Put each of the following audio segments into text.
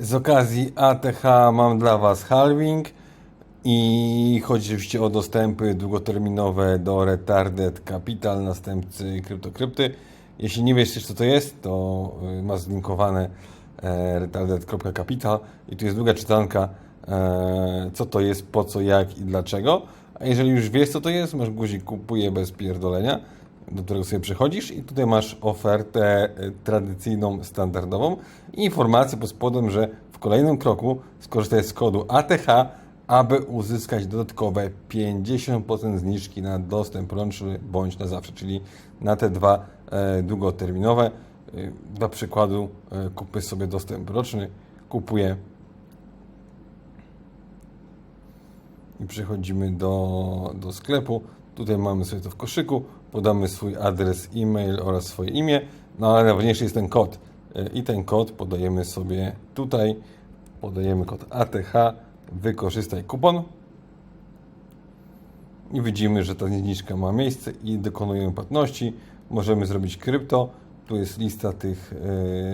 Z okazji ATH mam dla Was halving i chodzi oczywiście o dostępy długoterminowe do Retarded Capital, następcy kryptokrypty. Jeśli nie wiesz co to jest, to y, masz zlinkowane e, retarded.capital i tu jest długa czytanka e, co to jest, po co, jak i dlaczego. A jeżeli już wiesz co to jest, masz guzik kupuję bez pierdolenia, do którego sobie przechodzisz i tutaj masz ofertę e, tradycyjną, standardową i informację pod spodem, że w kolejnym kroku skorzystaj z kodu ATH, aby uzyskać dodatkowe 50% zniżki na dostęp roczny bądź na zawsze, czyli na te dwa e, długoterminowe. E, dla przykładu kupię sobie dostęp roczny, kupuję i przechodzimy do, do sklepu. Tutaj mamy sobie to w koszyku, podamy swój adres e-mail oraz swoje imię, no ale najważniejszy jest ten kod. E, I ten kod podajemy sobie tutaj, podajemy kod ATH, wykorzystaj kupon i widzimy, że ta zniżka ma miejsce i dokonujemy płatności. Możemy zrobić krypto. Tu jest lista tych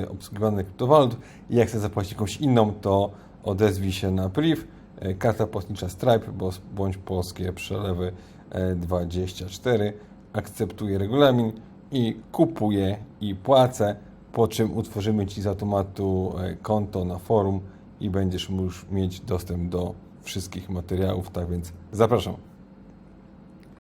e, obsługiwanych kryptowalut. I jak chcę zapłacić jakąś inną, to odezwij się na priv. E, karta płatnicza Stripe bądź polskie przelewy e, 24. Akceptuję regulamin i kupuję i płacę. Po czym utworzymy Ci z automatu e, konto na forum i będziesz mógł mieć dostęp do wszystkich materiałów. Tak więc zapraszam.